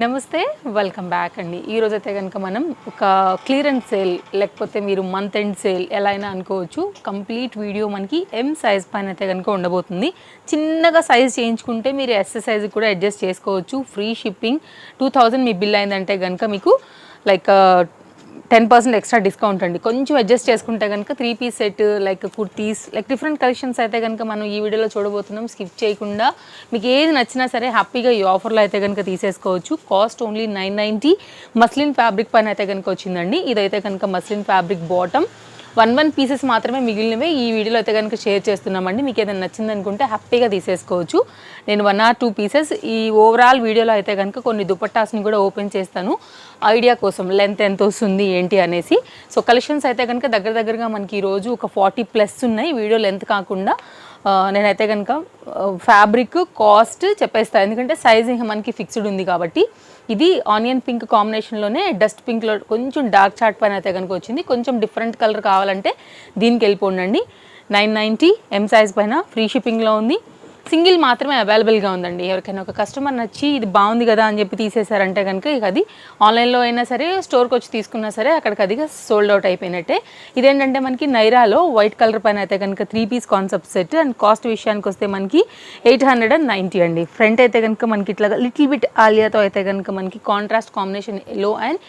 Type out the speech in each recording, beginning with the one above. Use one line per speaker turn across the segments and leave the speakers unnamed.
నమస్తే welcome back అండి. ఈరోజు అయితే కనుక మనం ఒక క్లియరెన్స్ సేల్ లేకపోతే మీరు మంత్ ఎండ్ సేల్ ఎలా అయినా అనుకోవచ్చు. కంప్లీట్ వీడియో మనకి ఎం సైజ్ పైన అయితే కనుక ఉండబోతుంది. చిన్నగా సైజ్ చేయించుకుంటే మీరు ఎస్ సైజ్ కూడా అడ్జస్ట్ చేసుకోవచ్చు. ఫ్రీ షిప్పింగ్ టూ మీ బిల్ అయిందంటే కనుక మీకు like uh, ten percent extra discount అండి. కొంచెం అడ్జస్ట్ చేసుకుంటే కనుక three piece set like kurtis like different collections అయితే కనుక మనం ఈ వీడియోలో చూడబోతున్నాం. స్కిప్ చేయకుండా మీకు ఏది నచ్చినా సరే హ్యాపీగా ఈ ఆఫర్లో అయితే కనుక తీసేసుకోవచ్చు. Cost only nine ninety muslin fabric పైన అయితే కనుక వచ్చిందండి. ఇదైతే కనుక muslin fabric bottom one one pieces మాత్రమే మిగిలినవే. ఈ వీడియోలో అయితే కనుక షేర్ చేస్తున్నామండి. మీకు ఏదైనా నచ్చింది అనుకుంటే హ్యాపీగా తీసేసుకోవచ్చు. నేను వన్ ఆర్ టూ పీసెస్. ఈ ఓవరాల్ వీడియోలో అయితే కనుక కొన్ని దుపట్టాస్ని కూడా ఓపెన్ చేస్తాను. ఐడియా కోసం లెంత్ ఎంత వస్తుంది ఏంటి అనేసి. సో కలెక్షన్స్ అయితే కనుక దగ్గర దగ్గరగా మనకి ఈరోజు ఒక ఫార్టీ ప్లస్ ఉన్నాయి. వీడియో లెంత్ కాకుండా నేనైతే కనుక ఫ్యాబ్రిక్ కాస్ట్ చెప్పేస్తాను ఎందుకంటే సైజ్ మనకి ఫిక్స్డ్ ఉంది కాబట్టి. ఇది ఆనియన్ పింక్ కాంబినేషన్లోనే డస్ట్ పింక్లో కొంచెం డార్క్ చాట్ పైన అయితే కనుక వచ్చింది. కొంచెం డిఫరెంట్ కలర్ కావాలంటే దీనికి వెళ్ళిపోండి నైన్ నైంటీ ఎం సైజ్ పైన ఫ్రీ షిప్పింగ్లో ఉంది. సింగిల్ మాత్రమే అవైలబుల్గా ఉందండి. ఎవరికైనా ఒక కస్టమర్ నచ్చి ఇది బాగుంది కదా అని చెప్పి తీసేశారంటే కనుక ఇక అది ఆన్లైన్లో అయినా సరే స్టోర్కి వచ్చి తీసుకున్నా సరే అక్కడికి అది సోల్డ్ అవుట్ అయిపోయినట్టే. ఇదేంటంటే మనకి నైరాలో వైట్ కలర్ పైన అయితే కనుక three piece concept set and cost విషయానికి వస్తే మనకి ఎయిట్ హండ్రెడ్ అండ్ నైంటీ అండి. ఫ్రంట్ అయితే కనుక మనకి ఇట్లా లిటిల్ బిట్ ఆలియాతో అయితే కనుక మనకి contrast combination yellow and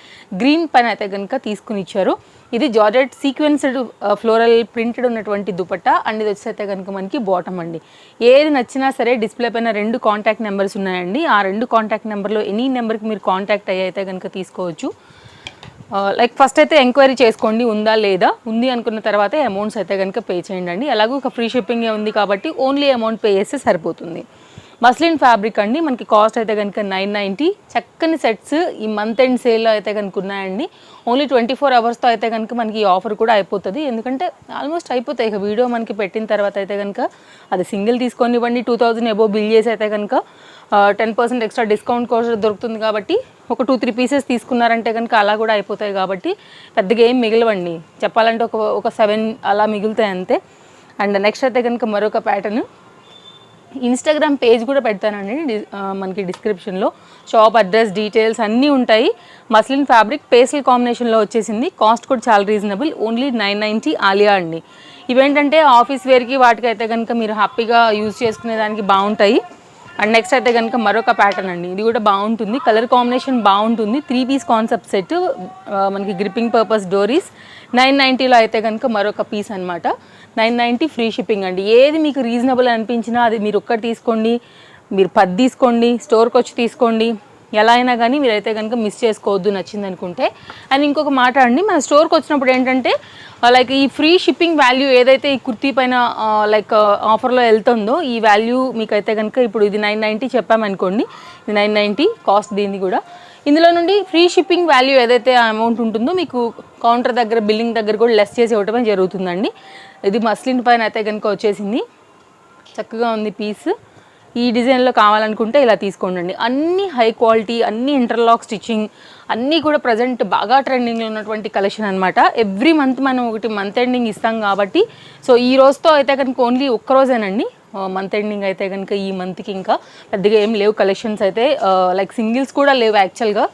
green పైన అయితే కనుక తీసుకుని ఇచ్చారు. ఇది జార్జెట్ సీక్వెన్స్డ్ ఫ్లోరల్ ప్రింటెడ్ ఉన్నటువంటి దుపట్టా. అండ్ ఇది వచ్చేస్తే కనుక మనకి బాటమ్ అండి. ఏది నచ్చినా సరే డిస్ప్లే పైన రెండు కాంటాక్ట్ నెంబర్స్ ఉన్నాయండి. ఆ రెండు కాంటాక్ట్ నెంబర్లో ఎనీ నెంబర్కి మీరు కాంటాక్ట్ అయ్యి అయితే కనుక తీసుకోవచ్చు. లైక్ ఫస్ట్ అయితే ఎంక్వైరీ చేసుకోండి ఉందా లేదా? ఉంది అనుకున్న తర్వాత అమౌంట్స్ అయితే కనుక పే చేయండి అండి. అలాగే ఒక ఫ్రీ షిప్పింగే ఉంది కాబట్టి ఓన్లీ అమౌంట్ పే చేస్తే సరిపోతుంది. మస్లిన్ ఫ్యాబ్రిక్ అండి. మనకి కాస్ట్ అయితే కనుక నైన్ నైంటీ చక్కని సెట్స్ ఈ మంత్ ఎండ్ సేల్లో అయితే కనుక ఉన్నాయండి. ఓన్లీ ట్వంటీ ఫోర్ అవర్స్తో అయితే కనుక మనకి ఈ ఆఫర్ కూడా అయిపోతుంది. ఎందుకంటే ఆల్మోస్ట్ అయిపోతాయి. ఇక వీడియో మనకి పెట్టిన తర్వాత అయితే కనుక అది సింగిల్ తీసుకొనివ్వండి. టూ థౌజండ్ ఎబో బిల్ చేసి అయితే కనుక టెన్ పర్సెంట్ ఎక్స్ట్రా డిస్కౌంట్ కూడా దొరుకుతుంది కాబట్టి ఒక టూ త్రీ పీసెస్ తీసుకున్నారంటే కనుక అలా కూడా అయిపోతాయి కాబట్టి పెద్దగా ఏం మిగలవండి. చెప్పాలంటే ఒక ఒక సెవెన్ అలా మిగులుతాయి అంతే. అండ్ నెక్స్ట్ అయితే కనుక మరొక ప్యాటర్న్ ఇన్స్టాగ్రామ్ పేజ్ కూడా పెడతానండి. డి- మనకి డిస్క్రిప్షన్లో షాప్ అడ్రస్ డీటెయిల్స్ అన్నీ ఉంటాయి. మస్లిన్ ఫ్యాబ్రిక్ పేస్టల్ కాంబినేషన్లో వచ్చేసింది. కాస్ట్ కూడా చాలా reasonable only nine ninety Alia అండి. ఇవేంటంటే ఆఫీస్ వేర్కి వాటికి అయితే కనుక మీరు హ్యాపీగా యూజ్ చేసుకునే దానికి బాగుంటాయి. అండ్ నెక్స్ట్ అయితే కనుక మరొక ప్యాటర్న్ అండి. ఇది కూడా బాగుంటుంది. కలర్ కాంబినేషన్ బాగుంటుంది. త్రీ పీస్ కాన్సెప్ట్ సెట్ మనకి గ్రిప్పింగ్ పర్పస్ డోరీస్ నైన్ నైంటీలో అయితే కనుక మరొక పీస్ అనమాట నైన్ నైంటీ ఫ్రీ షిప్పింగ్ అండి. ఏది మీకు రీజనబుల్ అనిపించినా అది మీరు ఒక్కటి తీసుకోండి మీరు పది తీసుకోండి స్టోర్కి వచ్చి తీసుకోండి. ఎలా అయినా కానీ మీరైతే కనుక మిస్ చేసుకోవద్దు నచ్చింది అనుకుంటే అండ్ ఇంకొక మాట అండి మన స్టోర్కి వచ్చినప్పుడు ఏంటంటే లైక్ ఈ ఫ్రీ షిప్పింగ్ వాల్యూ ఏదైతే ఈ కుర్తీ పైన లైక్ ఆఫర్లో వెళ్తుందో ఈ వాల్యూ మీకైతే కనుక ఇప్పుడు ఇది నైన్ నైంటీ చెప్పామనుకోండి ఇది నైన్ నైంటీ కాస్ట్ దీన్ని కూడా. ఇందులో నుండి ఫ్రీ షిప్పింగ్ వాల్యూ ఏదైతే అమౌంట్ ఉంటుందో మీకు కౌంటర్ దగ్గర బిల్లింగ్ దగ్గర కూడా లెస్ చేసి ఇవ్వటమే జరుగుతుందండి. ఇది మస్లిన్ పైన అయితే కనుక వచ్చేసింది. చక్కగా ఉంది పీస్. ఈ డిజైన్లో కావాలనుకుంటే ఇలా తీసుకోండి అన్ని హై క్వాలిటీ అన్ని ఇంటర్లాక్ స్టిచ్చింగ్ అన్నీ కూడా ప్రజెంట్ బాగా ట్రెండింగ్లో ఉన్నటువంటి కలెక్షన్ అనమాట ఎవ్రీ మంత్ మనం ఒకటి మంత్ ఎండింగ్ ఇస్తాం కాబట్టి. సో ఈ రోజుతో అయితే కనుక ఓన్లీ ఒక్కరోజేనండి మంత్ ఎండింగ్ అయితే కనుక ఈ మంత్కి ఇంకా పెద్దగా ఏం లేవు కలెక్షన్స్ అయితే. లైక్ సింగిల్స్ కూడా లేవు యాక్చువల్గా.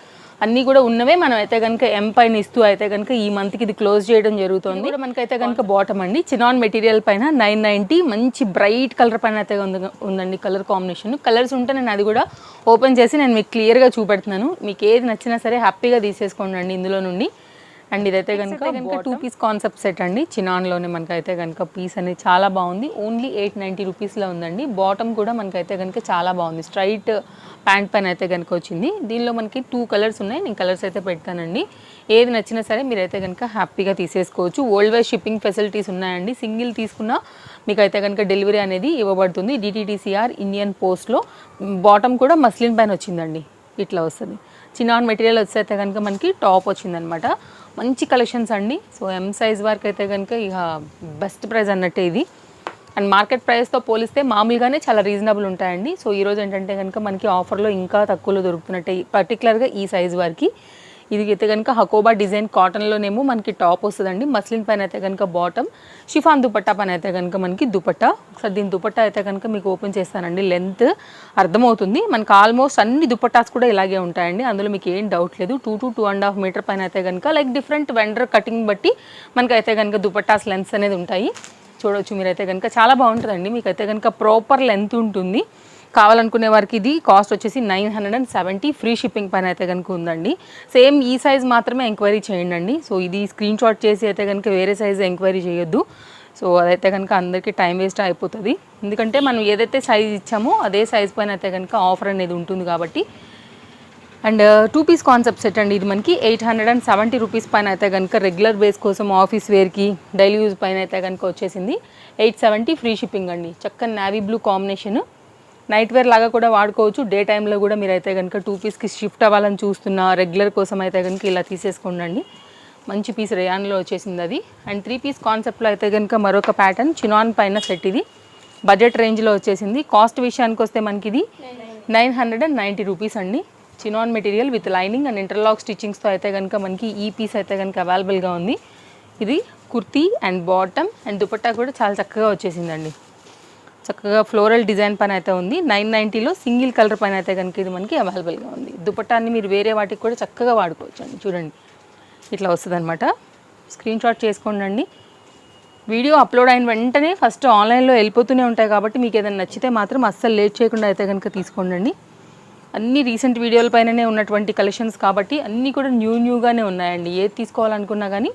అన్నీ కూడా ఉన్నవే. మనం అయితే కనుక ఎం పైన ఇస్తూ అయితే కనుక ఈ మంత్కి ఇది క్లోజ్ చేయడం జరుగుతుంది. కూడా మనకైతే కనుక బాటమ్ అండి. చినాన్ మెటీరియల్ పైన నైన్ నైంటీ మంచి బ్రైట్ కలర్ పైన అయితే ఉంది ఉందండి కలర్ కాంబినేషన్ కలర్స్ ఉంటే నేను అది కూడా ఓపెన్ చేసి నేను మీకు క్లియర్గా చూపెడుతున్నాను. మీకు ఏది నచ్చినా సరే హ్యాపీగా తీసేసుకోండి అండి ఇందులో నుండి. అండ్ ఇదైతే కనుక కనుక టూ పీస్ కాన్సెప్ట్ సెట్ అండి. చినాన్లోనే మనకైతే కనుక పీస్ అనేది చాలా బాగుంది. ఓన్లీ ఎయిట్ నైంటీ రూపీస్లో ఉందండి. బాటమ్ కూడా మనకైతే కనుక చాలా బాగుంది. స్ట్రైట్ ప్యాంట్ పైన అయితే కనుక వచ్చింది. దీనిలో మనకి టూ కలర్స్ ఉన్నాయి. నేను కలర్స్ అయితే పెడతానండి. ఏది నచ్చినా సరే మీరైతే కనుక హ్యాపీగా తీసేసుకోవచ్చు. వరల్డ్ వైడ్ షిప్పింగ్ ఫెసిలిటీస్ ఉన్నాయండి. సింగిల్ తీసుకున్నా మీకైతే కనుక డెలివరీ అనేది ఇవ్వబడుతుంది. డిటీటీసీఆర్ ఇండియన్ పోస్ట్లో బాటమ్ కూడా మస్లిన్ పైన వచ్చిందండి. ఇట్లా వస్తుంది. చిన్నాన్ మెటీరియల్ వచ్చేస్తే కనుక మనకి టాప్ వచ్చిందనమాట. మంచి కలెక్షన్స్ అండి. సో ఎం సైజ్ వరకు అయితే కనుక ఇక బెస్ట్ ప్రైస్ అన్నట్టే ఇది. అండ్ మార్కెట్ ప్రైస్తో పోలిస్తే మామూలుగానే చాలా రీజనబుల్ ఉంటాయండి. సో ఈరోజు ఏంటంటే కనుక మనకి ఆఫర్లో ఇంకా తక్కువలో దొరుకుతున్నట్టే పర్టికులర్గా ఈ సైజ్ వారికి ఇది అయితే కనుక హకోబా డిజైన్ కాటన్లోనేమో మనకి టాప్ వస్తుందండి. మస్లిన్ పైన అయితే కనుక బాటమ్ షిఫాన్ దుపట్టా పైన అయితే కనుక మనకి దుపట్టా. ఒకసారి దీని దుపట్టా అయితే కనుక మీకు ఓపెన్ చేస్తానండి. లెంత్ అర్థమవుతుంది. మనకి ఆల్మోస్ట్ అన్ని దుపట్టాస్ కూడా ఇలాగే ఉంటాయండి. అందులో మీకు ఏం డౌట్ లేదు. Two to two and half metre పైన అయితే కనుక లైక్ డిఫరెంట్ వెండర్ కటింగ్ బట్టి మనకైతే కనుక దుపట్టాస్ లెన్స్ అనేది ఉంటాయి. చూడవచ్చు మీరైతే కనుక చాలా బాగుంటుందండి. మీకు అయితే కనుక ప్రాపర్ లెంత్ ఉంటుంది. కావాలనుకునే వారికి ఇది కాస్ట్ వచ్చేసి nine hundred and seventy. Free shipping పైన అయితే కనుక ఉందండి. సేమ్ ఈ సైజ్ మాత్రమే ఎంక్వైరీ చేయండి అండి. సో ఇది స్క్రీన్ షాట్ చేసి అయితే కనుక వేరే సైజ్ ఎంక్వైరీ చేయొద్దు. సో అదైతే కనుక అందరికీ టైం వేస్ట్ అయిపోతుంది. ఎందుకంటే మనం ఏదైతే సైజ్ ఇచ్చామో అదే సైజ్ పైన అయితే కనుక ఆఫర్ అనేది ఉంటుంది కాబట్టి. And two piece concept set అండి. ఇది మనకి eight hundred and seventy rupees పైన అయితే కనుక రెగ్యులర్ బేస్ కోసం ఆఫీస్ వేర్కి డైలీ యూజ్ పైన అయితే కనుక వచ్చేసింది. ఎయిట్ సెవెంటీ ఫ్రీ షిప్పింగ్ అండి. చక్కని navy blue combination. Night wear లాగా కూడా వాడుకోవచ్చు. డే టైంలో కూడా మీరు అయితే కనుక టూ పీస్కి షిఫ్ట్ అవ్వాలని చూస్తున్న రెగ్యులర్ కోసం అయితే కనుక ఇలా తీసేసుకోండి మంచి పీస్ రేయాన్లో వచ్చేసింది అది. అండ్ త్రీ పీస్ కాన్సెప్ట్లో అయితే కనుక మరొక ప్యాటర్న్ చినాన్ పైన సెట్ ఇది. బడ్జెట్ రేంజ్లో వచ్చేసింది. కాస్ట్ విషయానికి వస్తే మనకి ఇది nine hundred and ninety rupees అండి chinon material with lining and interlock స్టిచ్చింగ్స్తో అయితే కనుక మనకి ఈ పీస్ అయితే కనుక అవైలబుల్గా ఉంది. ఇది kurti and bottom and dupatta కూడా చాలా చక్కగా వచ్చేసిందండి. చక్కగా ఫ్లోరల్ డిజైన్ పైన అయితే ఉంది. నైన్ నైంటీలో సింగిల్ కలర్ పైన అయితే కనుక ఇది మనకి అవైలబుల్గా ఉంది. దుపట్టాన్ని మీరు వేరే వాటికి కూడా చక్కగా వాడుకోవచ్చు అండి చూడండి ఇట్లా వస్తుంది అనమాట స్క్రీన్ షాట్ చేసుకోండి వీడియో అప్లోడ్ అయిన వెంటనే ఫస్ట్ ఆన్లైన్లో వెళ్ళిపోతూనే ఉంటాయి కాబట్టి మీకు ఏదైనా నచ్చితే మాత్రం అస్సలు లేట్ చేయకుండా అయితే కనుక తీసుకోండి అన్ని రీసెంట్ వీడియోల పైననే ఉన్నటువంటి కలెక్షన్స్ కాబట్టి అన్నీ కూడా న్యూ న్యూగానే ఉన్నాయండి. ఏది తీసుకోవాలనుకున్నా కానీ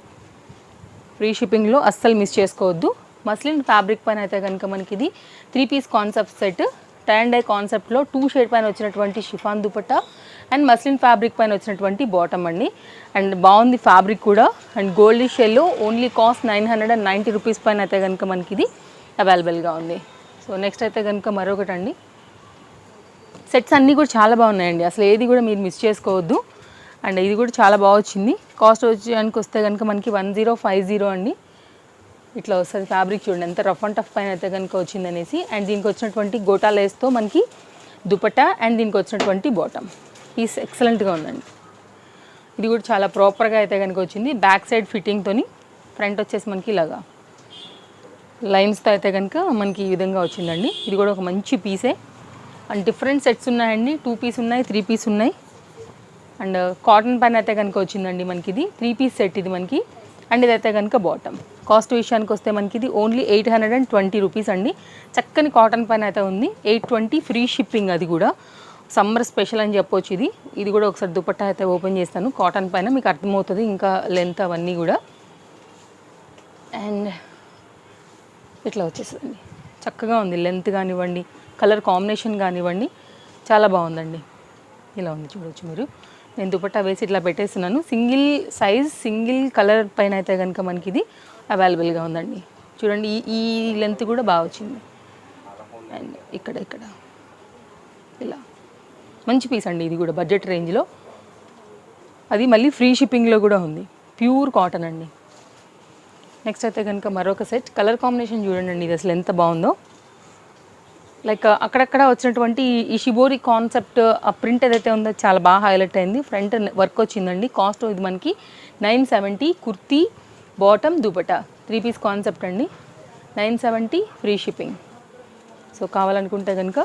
ఫ్రీ షిప్పింగ్లో అస్సలు మిస్ చేసుకోవద్దు. మస్లిన్ ఫ్యాబ్రిక్ పైన అయితే కనుక మనకి ఇది three piece concept set tie and dye కాన్సెప్ట్లో టూ షేడ్ పైన వచ్చినటువంటి chiffon dupatta and muslin fabric పైన వచ్చినటువంటి బాటమ్ అండి. అండ్ బాగుంది ఫ్యాబ్రిక్ కూడా. And gold షెల్లో only cost nine hundred and ninety rupees పైన అయితే కనుక మనకి ఇది అవైలబుల్గా ఉంది. సో నెక్స్ట్ అయితే కనుక మరొకటి అండి. సెట్స్ అన్నీ కూడా చాలా బాగున్నాయండి. అసలు ఏది కూడా మీరు మిస్ చేసుకోవద్దు. అండ్ ఇది కూడా చాలా బాగా వచ్చింది. కాస్ట్ వచ్చేదానికి వస్తే కనుక మనకి వన్ జీరో ఫైవ్ జీరో అండి. ఇట్లా వస్తుంది ఫ్యాబ్రిక్ చూడండి ఎంత రఫ్ అండ్ టఫ్ పైన అయితే కనుక వచ్చింది అనేసి అండ్ దీనికి వచ్చినటువంటి గోటా లేస్తో మనకి దుపట్టా అండ్ దీనికి వచ్చినటువంటి బాటమ్ పీస్ ఎక్సలెంట్గా ఉందండి. ఇది కూడా చాలా ప్రాపర్గా అయితే కనుక వచ్చింది. బ్యాక్ సైడ్ ఫిట్టింగ్తోని ఫ్రంట్ వచ్చేసి మనకి ఇలాగా. లైన్స్తో అయితే కనుక మనకి ఈ విధంగా వచ్చిందండి. ఇది కూడా ఒక మంచి పీసే అండ్ డిఫరెంట్ సెట్స్ ఉన్నాయండి. టూ పీస్ ఉన్నాయి త్రీ పీస్ ఉన్నాయి. అండ్ కాటన్ పైన అయితే కనుక వచ్చిందండి మనకి ఇది. త్రీ పీస్ సెట్ ఇది మనకి. అండ్ ఇదైతే కనుక బాటమ్ కాస్ట్ విషయానికి వస్తే మనకి ఇది only eight hundred and twenty rupees అండి. చక్కని కాటన్ పైన అయితే ఉంది. ఎయిట్ ట్వంటీ ఫ్రీ షిప్పింగ్ అది కూడా. సమ్మర్ స్పెషల్ అని చెప్పొచ్చు ఇది. ఇది కూడా ఒకసారి దుపట్టా అయితే ఓపెన్ చేస్తాను. కాటన్ పైన మీకు అర్థమవుతుంది ఇంకా లెంత్ అవన్నీ కూడా. అండ్ ఇట్లా వచ్చేసిందండి చక్కగా ఉంది. లెంత్ కానివ్వండి కలర్ కాంబినేషన్ కానివ్వండి చాలా బాగుందండి. ఇలా ఉంది చూడవచ్చు మీరు. నేను దుపట్టా వేసి ఇట్లా పెట్టేస్తున్నాను. సింగిల్ సైజ్ సింగిల్ కలర్ పైన అయితే కనుక మనకి ఇది అవైలబుల్గా ఉందండి. చూడండి ఈ ఈ లెంత్ కూడా బాగా వచ్చింది. అండ్ ఇక్కడ ఇక్కడ. ఇలా. మంచి పీస్ అండి ఇది కూడా బడ్జెట్ రేంజ్లో. అది మళ్ళీ ఫ్రీ షిప్పింగ్లో కూడా ఉంది. ప్యూర్ కాటన్ అండి. నెక్స్ట్ అయితే కనుక మరొక సెట్. కలర్ కాంబినేషన్ చూడండి అండి ఇది అసలు ఎంత బాగుందో. లైక్ అక్కడక్కడ వచ్చినటువంటి ఈ- ఈ షిబోరి కాన్సెప్ట్ ఆ ప్రింట్ ఏదైతే ఉందో చాలా బాగా హైలైట్ అయింది. ఫ్రంట్ వర్క్ వచ్చిందండి. కాస్ట్ ఇది మనకి nine seventy kurti bottom dupatta three piece concept అండి. Nine seventy free shipping so కావాలనుకుంటే కనుక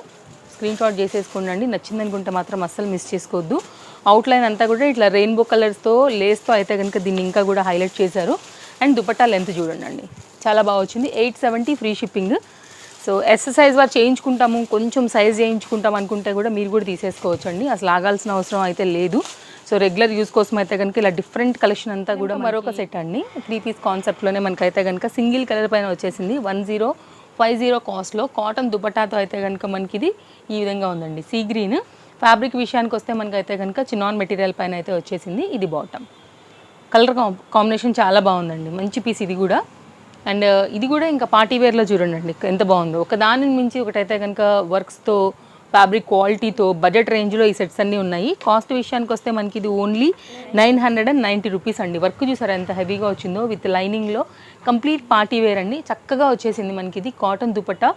స్క్రీన్ షాట్ చేసేసుకోండి నచ్చిందనుకుంటే మాత్రం అస్సలు మిస్ చేసుకోవద్దు. అవుట్లైన్ అంతా కూడా ఇట్లా రెయిన్బో కలర్స్తో లేస్తో అయితే కనుక దీన్ని ఇంకా కూడా హైలైట్ చేశారు. అండ్ దుపట్టా లెంత్ చూడండి అండి. చాలా బాగా వచ్చింది. Eight seventy free shipping so S size వారు చేయించుకుంటాము. కొంచెం సైజ్ చేయించుకుంటాం అనుకుంటే కూడా మీరు కూడా తీసేసుకోవచ్చు అండి. అసలు ఆగాల్సిన అవసరం అయితే లేదు. సో రెగ్యులర్ యూస్ కోసం అయితే కనుక ఇలా డిఫరెంట్ కలెక్షన్ అంతా కూడా మరొక సెట్ అండి. త్రీ పీస్ కాన్సెప్ట్లోనే మనకైతే కనుక సింగిల్ కలర్ పైన వచ్చేసింది. వన్ జీరో ఫైవ్ జీరో కాస్ట్లో కాటన్ దుపటాతో అయితే కనుక మనకి ఇది ఈ విధంగా ఉందండి. Sea green. ఫ్యాబ్రిక్ విషయానికి వస్తే మనకైతే కనుక చినాన్ మెటీరియల్ పైన అయితే వచ్చేసింది. ఇది బాటమ్ కలర్ కాంబినేషన్ చాలా బాగుందండి. మంచి పీస్ ఇది కూడా. అండ్ ఇది కూడా ఇంకా పార్టీ వేర్లో చూడండి. ఎంత బాగుందో. ఒక దాని మించి ఒకటైతే కనుక వర్క్స్తో ఫ్యాబ్రిక్ క్వాలిటీతో బడ్జెట్ రేంజ్లో ఈ సెట్స్ అన్నీ ఉన్నాయి. కాస్ట్ విషయానికి వస్తే మనకి ఇది only nine hundred and ninety rupees అండి. వర్క్ చూసారా ఎంత హెవీగా వచ్చిందో? విత్ లైనింగ్లో కంప్లీట్ పార్టీ వేర్ అండి. చక్కగా వచ్చేసింది మనకి ఇది. కాటన్ దుపట్టా.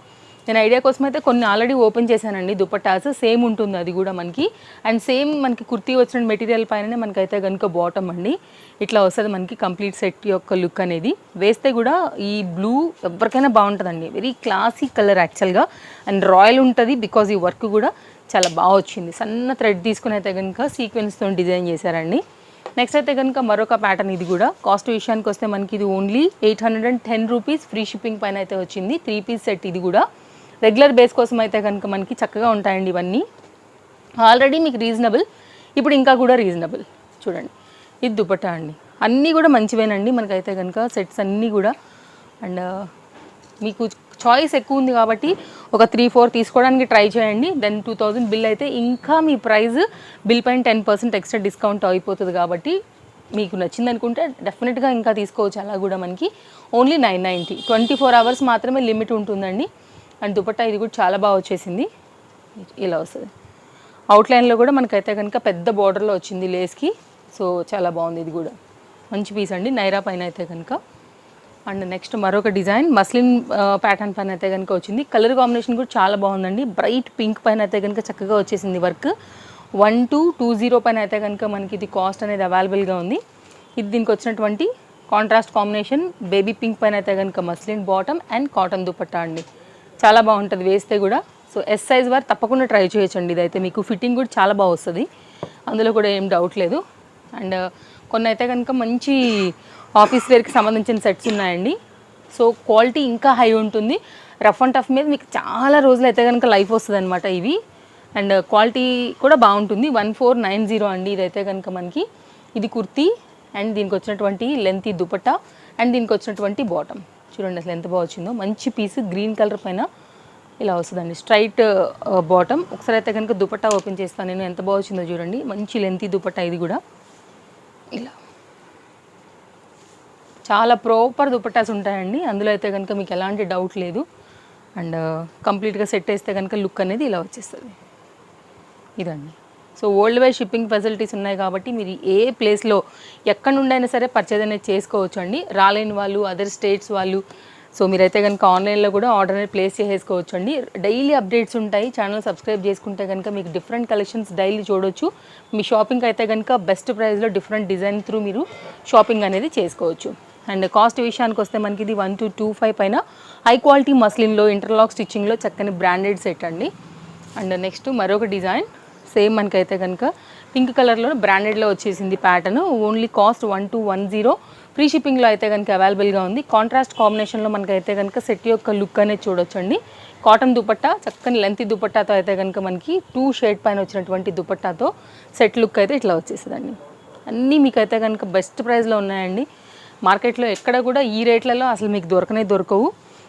నేను ఐడియా కోసం అయితే కొన్ని ఆల్రెడీ ఓపెన్ చేశానండి దుపట్టాస్. సేమ్ ఉంటుంది అది కూడా మనకి. అండ్ సేమ్ మనకి కుర్తీ వచ్చిన మెటీరియల్ పైననే మనకైతే కనుక బాటమ్ అండి. ఇట్లా వస్తుంది మనకి కంప్లీట్ సెట్ యొక్క లుక్ అనేది. వేస్తే కూడా ఈ బ్లూ ఎవరికైనా బాగుంటుందండి. వెరీ క్లాసిక్ కలర్ యాక్చువల్గా అండ్ రాయల్ ఉంటుంది బికాజ్ ఈ వర్క్ కూడా చాలా బాగా వచ్చింది. సన్న థ్రెడ్ తీసుకుని అయితే కనుక సీక్వెన్స్తో డిజైన్ చేశారండి. నెక్స్ట్ అయితే కనుక మరొక ప్యాటర్న్ ఇది కూడా. కాస్ట్ విషయానికి వస్తే మనకి ఇది only eight hundred and ten rupees free shipping పైన అయితే వచ్చింది. త్రీ పీస్ సెట్ ఇది కూడా. రెగ్యులర్ బేస్ కోసం అయితే కనుక మనకి చక్కగా ఉంటాయండి ఇవన్నీ. ఆల్రెడీ మీకు రీజనబుల్ ఇప్పుడు ఇంకా కూడా రీజనబుల్. చూడండి ఇది దుపట్టా అండి. అన్నీ కూడా మంచివేనండి మనకైతే కనుక సెట్స్ అన్నీ కూడా. అండ్ మీకు చాయిస్ ఎక్కువ ఉంది కాబట్టి ఒక త్రీ ఫోర్ తీసుకోవడానికి ట్రై చేయండి. దెన్ టూ థౌజండ్ బిల్ అయితే ఇంకా మీ ప్రైస్ బిల్ పైన టెన్ పర్సెంట్ ఎక్స్ట్రా డిస్కౌంట్ అయిపోతుంది కాబట్టి మీకు నచ్చింది అనుకుంటే డెఫినెట్గా ఇంకా తీసుకోవచ్చు. అలా కూడా మనకి only nine ninety. Twenty four hours మాత్రమే లిమిట్ ఉంటుందండి. అండ్ దుపట్టా ఇది కూడా చాలా బాగా వచ్చేసింది. ఇలా వస్తుంది. అవుట్లైన్లో కూడా మనకైతే కనుక పెద్ద బార్డర్లో వచ్చింది లేస్కి. సో చాలా బాగుంది ఇది కూడా. మంచి పీస్ అండి. నైరా పైన అయితే కనుక. అండ్ నెక్స్ట్ మరొక డిజైన్. మస్లిన్ ప్యాటర్న్ పైన అయితే కనుక వచ్చింది. కలర్ కాంబినేషన్ కూడా చాలా బాగుందండి. బ్రైట్ పింక్ పైన అయితే కనుక చక్కగా వచ్చేసింది work one two two zero పైన అయితే కనుక మనకి ఇది కాస్ట్ అనేది అవైలబుల్గా ఉంది. ఇది దీనికి వచ్చినటువంటి కాంట్రాస్ట్ కాంబినేషన్ బేబీ పింక్ పైన అయితే కనుక muslin bottom and cotton dupatta అండి. చాలా బాగుంటుంది వేస్తే కూడా. సో ఎస్ సైజ్ వారు తప్పకుండా ట్రై చేయొచ్చండి ఇదైతే. మీకు ఫిట్టింగ్ కూడా చాలా బాగా వస్తుంది. అందులో కూడా ఏం డౌట్ లేదు. అండ్ uh, కొన్ని అయితే కనుక మంచి ఆఫీస్ వేర్కి సంబంధించిన సెట్స్ ఉన్నాయండి. సో క్వాలిటీ ఇంకా హై ఉంటుంది. రఫ్ అండ్ టఫ్ మీద మీకు చాలా రోజులు అయితే కనుక లైఫ్ వస్తుంది అనమాట ఇవి అండ్ క్వాలిటీ uh, కూడా బాగుంటుంది. వన్ ఫోర్ నైన్ జీరో అండి ఇదైతే కనుక మనకి. ఇది కుర్తీ. అండ్ దీనికి వచ్చినటువంటి లెంత్ దుపట్టా. అండ్ దీనికి వచ్చినటువంటి బాటమ్ చూడండి అసలు ఎంత బాగా వచ్చిందో. మంచి పీస్ గ్రీన్ కలర్ పైన ఇలా వస్తుందండి. Straight bottom. ఒకసారి అయితే కనుక దుపట్టా ఓపెన్ చేస్తాను నేను. ఎంత బాగా వచ్చిందో చూడండి. మంచి లెంతీ దుపట్టా ఇది కూడా. ఇలా. చాలా ప్రాపర్ దుపట్టాస్ ఉంటాయండి. అందులో అయితే కనుక మీకు ఎలాంటి డౌట్ లేదు. అండ్ కంప్లీట్గా సెట్ వేస్తే కనుక లుక్ అనేది ఇలా వచ్చేస్తుంది. ఇదండి. So world wide shipping facilities ఉన్నాయి కాబట్టి మీరు ఏ ప్లేస్లో ఎక్కడ నుండైనా సరే పర్చేజ్ అనేది చేసుకోవచ్చు అండి. రాలేని వాళ్ళు అదర్ స్టేట్స్ వాళ్ళు సో మీరైతే కనుక ఆన్లైన్లో కూడా ఆర్డర్ అనేది ప్లేస్ చేసేసుకోవచ్చు అండి. డైలీ అప్డేట్స్ ఉంటాయి. ఛానల్ సబ్స్క్రైబ్ చేసుకుంటే కనుక మీకు డిఫరెంట్ కలెక్షన్స్ డైలీ చూడొచ్చు. మీ షాపింగ్ అయితే కనుక బెస్ట్ ప్రైస్లో డిఫరెంట్ డిజైన్ త్రూ మీరు షాపింగ్ అనేది చేసుకోవచ్చు. అండ్ కాస్ట్ విషయానికి వస్తే మనకి ఇది వన్ టు టూ ఫైవ్ పైన హై క్వాలిటీ మస్లిన్లో ఇంటర్లాక్ స్టిచ్చింగ్లో చక్కని బ్రాండెడ్ సెట్ అండి. అండ్ నెక్స్ట్ మరొక డిజైన్ సేమ్ మనకైతే కనుక పింక్ కలర్లో బ్రాండెడ్లో వచ్చేసింది pattern. Only cost one two one zero free షిప్పింగ్లో అయితే కనుక అవైలబుల్గా ఉంది. కాంట్రాస్ట్ కాంబినేషన్లో మనకైతే కనుక సెట్ యొక్క లుక్ అనేది చూడొచ్చండి. కాటన్ దుపట్టా చక్కని లెంత్ దుపట్టాతో అయితే కనుక మనకి టూ షేడ్ పైన వచ్చినటువంటి దుపట్టాతో సెట్ లుక్ అయితే ఇట్లా వచ్చేస్తుందండి. అన్నీ మీకు అయితే కనుక బెస్ట్ ప్రైస్లో ఉన్నాయండి. మార్కెట్లో ఎక్కడ కూడా ఈ రేట్లలో అసలు మీకు దొరకనే దొరకవు.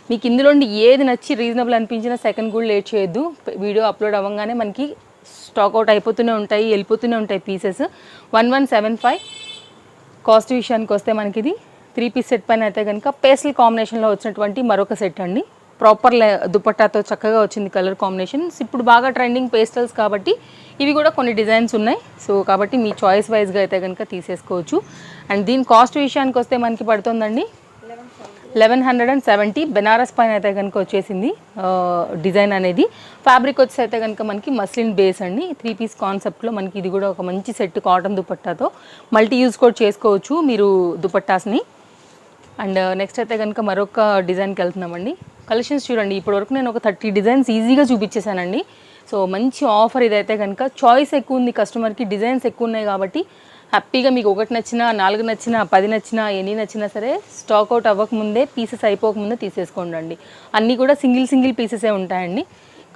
మీకు ఇందులోండి ఏది నచ్చి రీజనబుల్ అనిపించినా సెకండ్ కూడా లేట్ చేయొద్దు. వీడియో అప్లోడ్ అవ్వగానే మనకి స్టాక్ అవుట్ అయిపోతూనే ఉంటాయి వెళ్ళిపోతూనే ఉంటాయి pieces one one seven five cost విషయానికి వస్తే మనకి ఇది త్రీ పీస్ సెట్ పైన అయితే కనుక పేస్టల్ కాంబినేషన్లో వచ్చినటువంటి మరొక సెట్ అండి. ప్రాపర్ దుపట్టాతో చక్కగా వచ్చింది కలర్ కాంబినేషన్స్ ఇప్పుడు బాగా ట్రెండింగ్ పేస్టల్స్ కాబట్టి ఇవి కూడా కొన్ని డిజైన్స్ ఉన్నాయి. సో కాబట్టి మీ చాయిస్ వైజ్గా అయితే కనుక తీసేసుకోవచ్చు. అండ్ దీని కాస్ట్ విషయానికి వస్తే మనకి పడుతుందండి eleven hundred and seventy Banaras పైన అయితే కనుక వచ్చేసింది డిజైన్ అనేది. ఫ్యాబ్రిక్ వచ్చి అయితే కనుక మనకి మస్లిన్ బేస్ అండి. త్రీ పీస్ కాన్సెప్ట్లో మనకి ఇది కూడా ఒక మంచి సెట్ కాటన్ దుపట్టాతో మల్టీ యూజ్ కూడా చేసుకోవచ్చు మీరు దుపట్టాస్ని. అండ్ నెక్స్ట్ అయితే కనుక మరొక డిజైన్కి వెళ్తున్నామండి. కలెక్షన్స్ చూడండి ఇప్పటివరకు నేను ఒక థర్టీ డిజైన్స్ ఈజీగా చూపించేశానండి. సో మంచి ఆఫర్ ఇదైతే కనుక చాయిస్ ఎక్కువ ఉంది కస్టమర్కి డిజైన్స్ ఎక్కువ ఉన్నాయి కాబట్టి హ్యాపీగా మీకు ఒకటి నచ్చినా నాలుగు నచ్చినా పది నచ్చినా ఎన్ని నచ్చినా సరే స్టాక్ అవుట్ అవ్వకముందే పీసెస్ అయిపోకముందే తీసేసుకోండి అండి. అన్నీ కూడా సింగిల్ సింగిల్ పీసెసే ఉంటాయండి.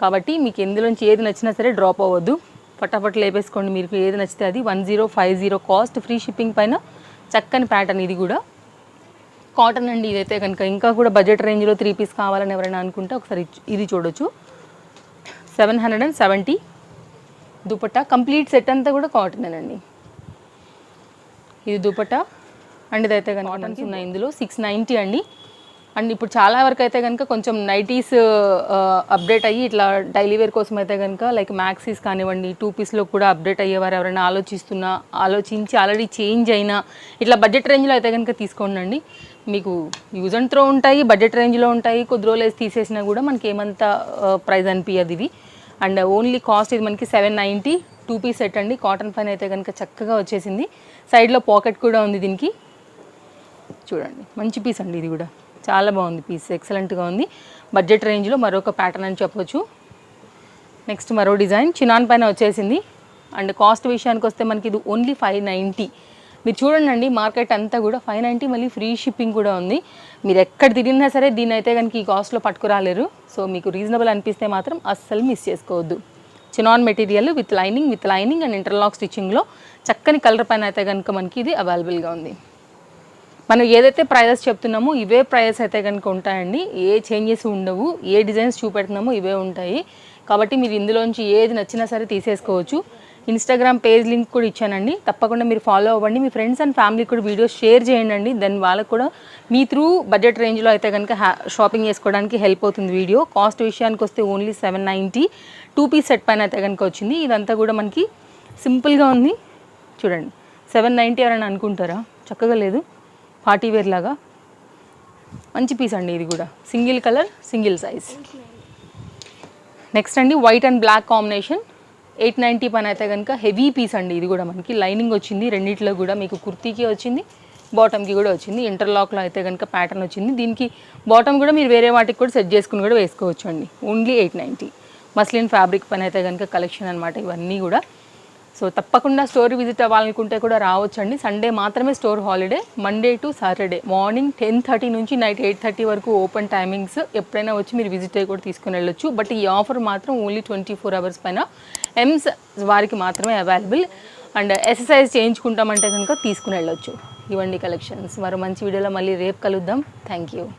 కాబట్టి మీకు ఎందులోంచి ఏది నచ్చినా సరే డ్రాప్ అవ్వద్దు. పటాపట్ లేపేసుకోండి మీకు ఏది నచ్చితే అది one zero five zero cost free shipping పైన చక్కని ప్యాటర్న్ ఇది కూడా. కాటన్ అండి ఇదైతే కనుక. ఇంకా కూడా బడ్జెట్ రేంజ్లో త్రీ పీస్ కావాలని ఎవరైనా అనుకుంటే ఒకసారి ఇది చూడొచ్చు. Seven hundred and seventy dupatta. Complete set అంతా కూడా కాటనేనండి. ఇది దుపట్టా. అండ్ ఇదైతే కనుక కాటన్స్ ఉన్నాయి ఇందులో సిక్స్ నైంటీ అండి. అండ్ ఇప్పుడు చాలా వరకు అయితే కనుక కొంచెం నైటీస్ అప్డేట్ అయ్యి ఇట్లా డైలీ వేర్ కోసం అయితే కనుక లైక్ మ్యాక్సీస్ కానివ్వండి టూ పీస్లో కూడా అప్డేట్ అయ్యేవారు ఎవరైనా ఆలోచిస్తున్నా ఆలోచించి ఆల్రెడీ చేంజ్ అయినా ఇట్లా బడ్జెట్ రేంజ్లో అయితే కనుక తీసుకోండి మీకు యూజ్ అండ్ త్రో ఉంటాయి బడ్జెట్ రేంజ్లో ఉంటాయి కొద్ది రోజులు వేసి తీసేసినా కూడా మనకి ఏమంత ప్రైస్ అనిపించదు ఇవి. అండ్ ఓన్లీ కాస్ట్ ఇది మనకి seven ninety two piece set అండి. కాటన్ పైన అయితే కనుక చక్కగా వచ్చేసింది. సైడ్లో పాకెట్ కూడా ఉంది దీనికి. చూడండి మంచి పీస్ అండి ఇది కూడా. చాలా బాగుంది పీస్ ఎక్సలెంట్గా ఉంది. బడ్జెట్ రేంజ్లో మరొక ప్యాటర్న్ అని చెప్పొచ్చు. నెక్స్ట్ మరో డిజైన్ చినాన్ పైన వచ్చేసింది. అండ్ కాస్ట్ విషయానికి వస్తే మనకి ఇది ఓన్లీ ఫైవ్ నైంటీ. మీరు చూడండి మార్కెట్ అంతా కూడా ఫైవ్ నైంటీ మళ్ళీ ఫ్రీ షిప్పింగ్ కూడా ఉంది. మీరు ఎక్కడ తిరిగినా సరే దీని అయితే కనుక ఈ కాస్ట్లో పట్టుకురాలేరు. సో మీకు రీజనబుల్ అనిపిస్తే మాత్రం అస్సలు మిస్ చేసుకోవద్దు. Chinon material with lining with lining and interlock స్టిచ్చింగ్లో చక్కని కలర్ పైన అయితే కనుక మనకి ఇది అవైలబుల్గా ఉంది. మనం ఏదైతే ప్రైజెస్ చెప్తున్నామో ఇవే ప్రైజెస్ అయితే కనుక ఉంటాయండి. ఏ చేంజెస్ ఉండవు ఏ డిజైన్స్ చూపెడుతున్నామో ఇవే ఉంటాయి. కాబట్టి మీరు ఇందులోంచి ఏది నచ్చినా సరే తీసేసుకోవచ్చు. ఇన్స్టాగ్రామ్ పేజ్ లింక్ కూడా ఇచ్చానండి. తప్పకుండా మీరు ఫాలో అవ్వండి. మీ ఫ్రెండ్స్ అండ్ ఫ్యామిలీ కూడా వీడియోస్ షేర్ చేయండి దెన్ వాళ్ళకు కూడా మీ త్రూ బడ్జెట్ రేంజ్లో అయితే కనుక షాపింగ్ చేసుకోవడానికి హెల్ప్ అవుతుంది వీడియో కాస్ట్ విషయానికి వస్తే only seven ninety two piece set పైన అయితే కనుక వచ్చింది. ఇదంతా కూడా మనకి సింపుల్గా ఉంది. చూడండి. సెవెన్ నైంటీ అని అనుకుంటారా? చక్కగా లేదు. పార్టీ వేర్ లాగా. మంచి పీస్ అండి ఇది కూడా. Single colour single size. Next అండి white and black combination. Eight ninety పైన అయితే కనుక హెవీ పీస్ అండి ఇది కూడా మనకి. లైనింగ్ వచ్చింది. రెండిట్లో కూడా మీకు కుర్తీకి వచ్చింది బాటమ్కి కూడా వచ్చింది. ఇంటర్లాక్లో అయితే కనుక ప్యాటర్న్ వచ్చింది. దీనికి బాటమ్ కూడా మీరు వేరే వాటికి కూడా సెట్ చేసుకుని కూడా వేసుకోవచ్చు అండి. Only eight ninety muslin fabric పైన అయితే కనుక కలెక్షన్ అనమాట ఇవన్నీ కూడా. సో తప్పకుండా స్టోర్ విజిట్ అవ్వాలనుకుంటే కూడా రావచ్చండి. సండే మాత్రమే store holiday Monday to Saturday. Morning ten thirty నుంచి నైట్ ఎయిట్ థర్టీ వరకు ఓపెన్ టైమింగ్స్ ఎప్పుడైనా వచ్చి మీరు విజిట్ అయ్యి కూడా తీసుకుని వెళ్ళొచ్చు. బట్ ఈ ఆఫర్ మాత్రం ఓన్లీ ట్వంటీ ఫోర్ అవర్స్ పైన ఎమ్స్ వారికి మాత్రమే అవైలబుల్. అండ్ ఎక్సర్సైజ్ చేయించుకుంటామంటే కనుక తీసుకుని వెళ్ళొచ్చు. ఇవ్వండి కలెక్షన్స్. మరో మంచి వీడియోలో మళ్ళీ రేపు కలుద్దాం. Thank you.